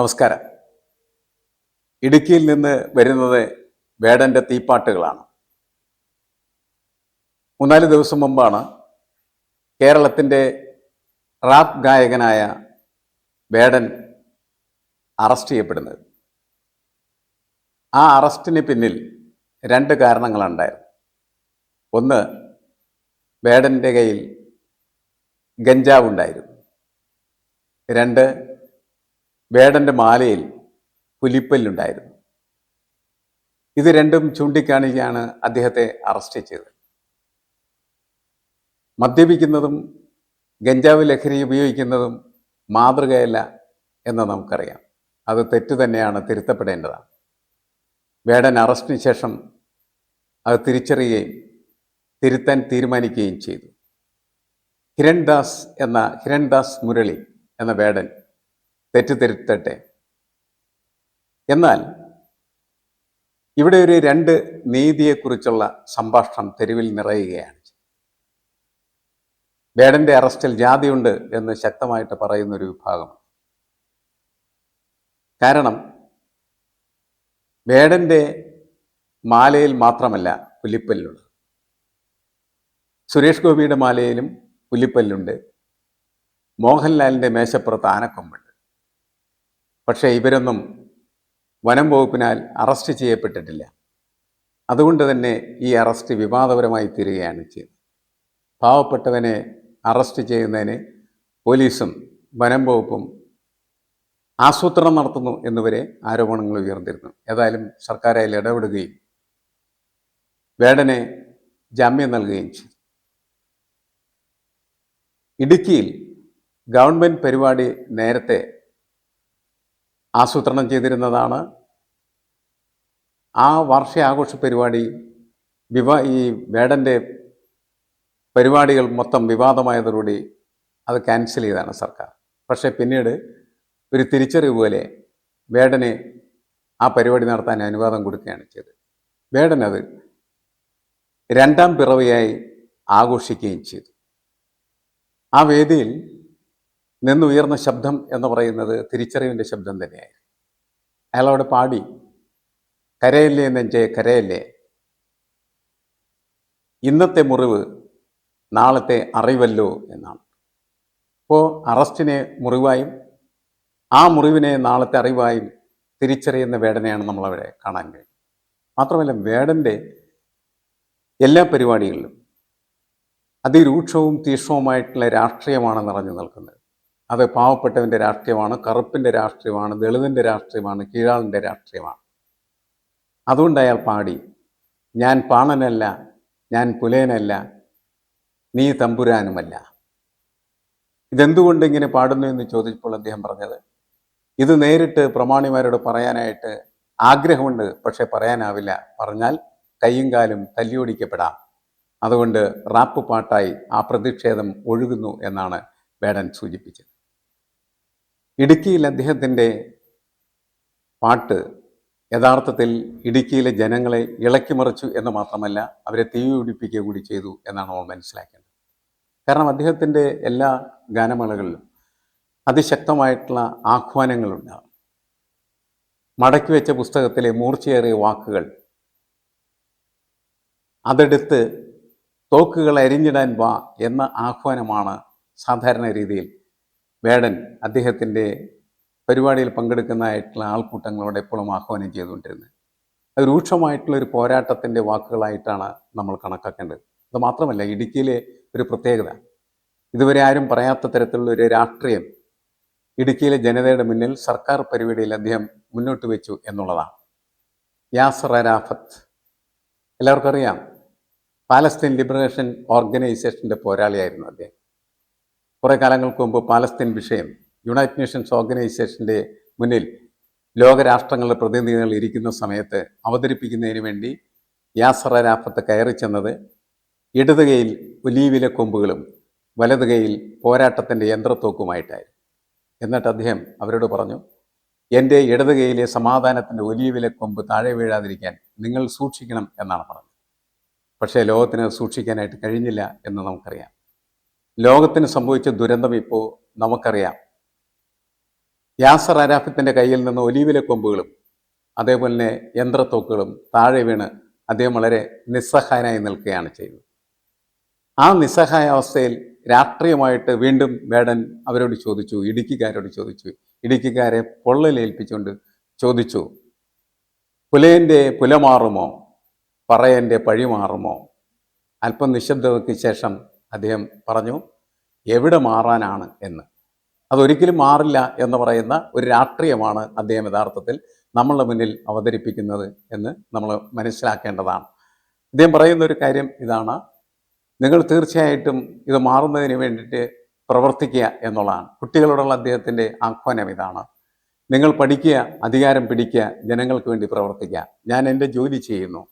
നമസ്കാരം. ഇടുക്കിയിൽ നിന്ന് വരുന്നത് വേടന്റെ തീപ്പാട്ടുകളാണ്. മൂന്നാൽ ദിവസം മുമ്പാണ് കേരളത്തിന്റെ റാപ്പ് ഗായകനായ വേടൻ അറസ്റ്റ് ചെയ്യപ്പെടുന്നത്. ആ അറസ്റ്റിന് പിന്നിൽ രണ്ട് കാരണങ്ങളുണ്ടായിരുന്നു. ഒന്ന് വേടന്റെ കയ്യിൽ ഗഞ്ചാവുണ്ടായിരുന്നു. രണ്ട് വേടന്റെ മാലയിൽ പുലിപ്പല്ലുണ്ടായിരുന്നു. ഇത് രണ്ടും ചൂണ്ടിക്കാണിക്കുകയാണ് അദ്ദേഹത്തെ അറസ്റ്റ് ചെയ്തത്. മദ്യപിക്കുന്നതും ഗഞ്ചാവ് ലഹരി ഉപയോഗിക്കുന്നതും മാതൃകയല്ല എന്ന് നമുക്കറിയാം. അത് തെറ്റ് തന്നെയാണ് തിരുത്തപ്പെടേണ്ടതാണ്. വേടൻ അറസ്റ്റിന് ശേഷം അത് തിരിച്ചറിയുകയും തിരുത്താൻ തീരുമാനിക്കുകയും ചെയ്തു. ഹിരൺദാസ് എന്ന ഹിരൺദാസ് മുരളി എന്ന വേടൻ തെറ്റ് തിരുത്തട്ടെ എന്നാൽ ഇവിടെ ഒരു രണ്ട് നീതിയെക്കുറിച്ചുള്ള സംഭാഷണം തെരുവിൽ നിറയുകയാണ് വേടന്റെ അറസ്റ്റിൽ ജാതിയുണ്ട് എന്ന് ശക്തമായിട്ട് പറയുന്ന ഒരു വിഭാഗം. കാരണം വേടന്റെ മാലയിൽ മാത്രമല്ല പുലിപ്പല്ലുള്ളത്. സുരേഷ് ഗോപിയുടെ മാലയിലും പുലിപ്പല്ലുണ്ട്. മോഹൻലാലിന്റെ മേശപ്പുറത്ത് ആനക്കൊമ്പുണ്ട്. പക്ഷേ ഇവരൊന്നും വനം വകുപ്പിനാൽ അറസ്റ്റ് ചെയ്യപ്പെട്ടിട്ടില്ല. അതുകൊണ്ട് തന്നെ ഈ അറസ്റ്റ് വിവാദപരമായി തീരുകയാണ് ചെയ്യുന്നത് പാവപ്പെട്ടവനെ അറസ്റ്റ് ചെയ്യുന്നതിന് പോലീസും വനം വകുപ്പും ആസൂത്രണം നടത്തുന്നു എന്നുവരെ ആരോപണങ്ങൾ ഉയർന്നിരുന്നു. ഏതായാലും സർക്കാർ അതിൽ ഇടപെടുകയും വേടനെ ജാമ്യം നൽകുകയും ചെയ്തു. ഇടുക്കിയിൽ ഗവൺമെന്റ് പരിപാടി നേരത്തെ ആസൂത്രണം ചെയ്തിരുന്നതാണ്. ആ വാർഷികാഘോഷ പരിപാടി വിവാ ഈ വേടന്റെ പരിപാടികൾ മൊത്തം വിവാദമായതോടുകൂടി അത് ക്യാൻസൽ ചെയ്താണ് സർക്കാർ. പക്ഷേ പിന്നീട് ഒരു തിരിച്ചറിവ് പോലെ വേടന് ആ പരിപാടി നടത്താൻ അനുവാദം കൊടുക്കുകയാണ് ചെയ്തത്. വേടൻ അത് രണ്ടാം പിറവിയായി ആഘോഷിക്കുകയും ചെയ്തു. ആ വേദിയിൽ നിന്നുയർന്ന ശബ്ദം എന്ന് പറയുന്നത് തിരിച്ചറിവിന്റെ ശബ്ദം തന്നെയായിരുന്നു. അയാളവിടെ പാടി കരയല്ലേ നെഞ്ചേ കരയല്ലേ? ഇന്നത്തെ മുറിവ് നാളത്തെ അറിവല്ലോ എന്നാണ്. അപ്പോൾ അറസ്റ്റിനെ മുറിവായും ആ മുറിവിനെ നാളത്തെ അറിവായും തിരിച്ചറിയുന്ന വേടനെയാണ് നമ്മളവിടെ കാണാൻ കഴിയും മാത്രമല്ല വേടന്റെ എല്ലാ പരിപാടികളിലും അതിരൂക്ഷവും തീക്ഷ്ണവുമായിട്ടുള്ള രാഷ്ട്രീയമാണ് നിറഞ്ഞു നിൽക്കുന്നത്. അത് പാവപ്പെട്ടവന്റെ രാഷ്ട്രീയമാണ് കറുപ്പിന്റെ രാഷ്ട്രീയമാണ് ദളിതന്റെ രാഷ്ട്രീയമാണ് കീഴാളിന്റെ രാഷ്ട്രീയമാണ്. അതുകൊണ്ട് അയാൾ പാടി ഞാൻ പാണനല്ല ഞാൻ പുലേനല്ല നീ തമ്പുരാനുമല്ല. ഇതെന്തുകൊണ്ട് ഇങ്ങനെ പാടുന്നു എന്ന് ചോദിച്ചപ്പോൾ അദ്ദേഹം പറഞ്ഞത് ഇത് നേരിട്ട് പ്രമാണിമാരോട് പറയാനായിട്ട് ആഗ്രഹമുണ്ട് പക്ഷെ പറയാനാവില്ല. പറഞ്ഞാൽ കയ്യും കാലും തല്ലിയൊടിക്കപ്പെടാം. അതുകൊണ്ട് റാപ്പ് പാട്ടായി ആ പ്രതിഷേധം ഒഴുകുന്നു എന്നാണ് വേടൻ സൂചിപ്പിച്ചത്. ഇടുക്കിയിൽ അദ്ദേഹത്തിന്റെ പാട്ട് യഥാർത്ഥത്തിൽ ഇടുക്കിയിലെ ജനങ്ങളെ ഇളക്കിമറിച്ചു എന്ന് മാത്രമല്ല അവരെ തീ പിടിപ്പിക്കുക കൂടി ചെയ്തു എന്നാണ് നമ്മൾ മനസ്സിലാക്കേണ്ടത്. കാരണം അദ്ദേഹത്തിന്റെ എല്ലാ ഗാനമേളകളിലും അതിശക്തമായിട്ടുള്ള ആഹ്വാനങ്ങളുണ്ടാകും മടക്കി വെച്ച പുസ്തകത്തിലെ മൂർച്ചയേറിയ വാക്കുകൾ അതെടുത്ത് തോക്കുകൾ അരിഞ്ഞിടാൻ വാ എന്ന ആഹ്വാനമാണ് സാധാരണ രീതിയിൽ വേടൻ അദ്ദേഹത്തിന്റെ പരിപാടിയിൽ പങ്കെടുക്കുന്നതായിട്ടുള്ള ആൾക്കൂട്ടങ്ങളോട് എപ്പോഴും ആഹ്വാനം ചെയ്തുകൊണ്ടിരുന്നത്. അത് രൂക്ഷമായിട്ടുള്ള ഒരു പോരാട്ടത്തിന്റെ വാക്കുകളായിട്ടാണ് നമ്മൾ കണക്കാക്കേണ്ടത്. അത് മാത്രമല്ല ഇടുക്കിയിലെ ഒരു പ്രത്യേകത. ഇതുവരെ ആരും പറയാത്ത തരത്തിലുള്ള ഒരു രാഷ്ട്രീയം ഇടുക്കിയിലെ ജനതയുടെ മുന്നിൽ സർക്കാർ പരിപാടിയിൽ അദ്ദേഹം മുന്നോട്ട് വെച്ചു എന്നുള്ളതാണ്. യാസർ അരാഫത്ത്. എല്ലാവർക്കും അറിയാം പാലസ്തീൻ ലിബറേഷൻ ഓർഗനൈസേഷന്റെ പോരാളിയായിരുന്നു അദ്ദേഹം. കുറേ കാലങ്ങൾക്ക് മുമ്പ് പാലസ്തീൻ വിഷയം യുണൈറ്റഡ് നേഷൻസ് ഓർഗനൈസേഷന്റെ മുന്നിൽ ലോകരാഷ്ട്രങ്ങളുടെ പ്രതിനിധികൾ ഇരിക്കുന്ന സമയത്ത് അവതരിപ്പിക്കുന്നതിന് വേണ്ടി യാസർ അരാഫത്ത് കയറി ചെന്നത് ഇടത് കൈയിൽ ഒലീവിലെ കൊമ്പുകളും വലത് കൈയിൽ പോരാട്ടത്തിന്റെ യന്ത്രത്തോക്കുമായിട്ടായിരുന്നു. എന്നിട്ട് അദ്ദേഹം അവരോട് പറഞ്ഞു എന്റെ ഇടത് കൈയിലെ സമാധാനത്തിന്റെ ഒലീവിലെ കൊമ്പ് താഴെ വീഴാതിരിക്കാൻ നിങ്ങൾ സൂക്ഷിക്കണം എന്നാണ് പറഞ്ഞത്. പക്ഷേ ലോകത്തിന് സൂക്ഷിക്കാനായിട്ട് കഴിഞ്ഞില്ല എന്ന് നമുക്കറിയാം. ലോകത്തിന് സംഭവിച്ച ദുരന്തം ഇപ്പോൾ നമുക്കറിയാം. യാസർ അരാഫത്തിന്റെ കയ്യിൽ നിന്ന് ഒലീവിലെ കൊമ്പുകളും അതേപോലെ തന്നെ യന്ത്രത്തോക്കുകളും താഴെ വീണ് അദ്ദേഹം വളരെ നിസ്സഹായനായി നിൽക്കുകയാണ് ചെയ്തത്. ആ നിസ്സഹായ അവസ്ഥയിൽ രാഷ്ട്രീയമായിട്ട് വീണ്ടും വേടൻ അവരോട് ചോദിച്ചു ഇടുക്കിക്കാരോട് ചോദിച്ചു. ഇടുക്കിക്കാരെ പൊള്ളലേൽപ്പിച്ചുകൊണ്ട് ചോദിച്ചു പുലയന്റെ പുല മാറുമോ? പറയന്റെ പഴി മാറുമോ? അല്പം നിശബ്ദതയ്ക്ക് ശേഷം അദ്ദേഹം പറഞ്ഞു എവിടെ മാറാനാണ് എന്ന്? അതൊരിക്കലും മാറില്ല എന്ന് പറയുന്ന ഒരു രാഷ്ട്രീയമാണ് അദ്ദേഹം യഥാർത്ഥത്തിൽ നമ്മളുടെ മുന്നിൽ അവതരിപ്പിക്കുന്നത് എന്ന് നമ്മൾ മനസ്സിലാക്കേണ്ടതാണ്. അദ്ദേഹം പറയുന്ന ഒരു കാര്യം ഇതാണ്. നിങ്ങൾ തീർച്ചയായിട്ടും ഇത് മാറുന്നതിന് വേണ്ടിയിട്ട് പ്രവർത്തിക്കുക എന്നുള്ളതാണ്. കുട്ടികളോടുള്ള അദ്ദേഹത്തിന്റെ ആഹ്വാനം ഇതാണ്. നിങ്ങൾ പഠിക്കുക അധികാരം പിടിക്കുക ജനങ്ങൾക്ക് വേണ്ടി പ്രവർത്തിക്കുക. ഞാൻ എന്റെ ജോലി ചെയ്യുന്നു.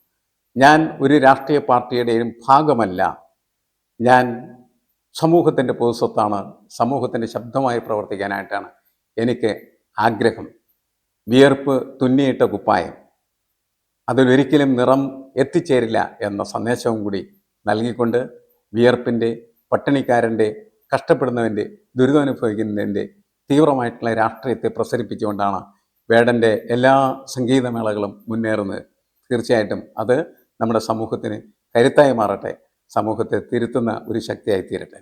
ഞാൻ ഒരു രാഷ്ട്രീയ പാർട്ടിയുടെയും ഭാഗമല്ല. ഞാൻ സമൂഹത്തിന്റെ പൊതുസ്വത്താണ് സമൂഹത്തിന്റെ ശബ്ദമായി പ്രവർത്തിക്കാനായിട്ടാണ് എനിക്ക് ആഗ്രഹം. വിയർപ്പ് തുന്നിയിട്ട കുപ്പായം അതിലൊരിക്കലും നിറം എത്തിച്ചേരില്ല എന്ന സന്ദേശവും കൂടി നൽകിക്കൊണ്ട് വിയർപ്പിന്റെ പട്ടിണിക്കാരന്റെ കഷ്ടപ്പെടുന്നവന്റെ ദുരിതമനുഭവിക്കുന്നതിന്റെ തീവ്രമായിട്ടുള്ള രാഷ്ട്രീയത്തെ പ്രസരിപ്പിച്ചുകൊണ്ടാണ് വേടന്റെ എല്ലാ സംഗീതമേളകളും മുന്നേറുന്നത്. തീർച്ചയായിട്ടും അത് നമ്മുടെ സമൂഹത്തിന് കരുത്തായി മാറട്ടെ. സമൂഹത്തെ തിരുത്തുന്ന ഒരു ശക്തിയായി തീരട്ടെ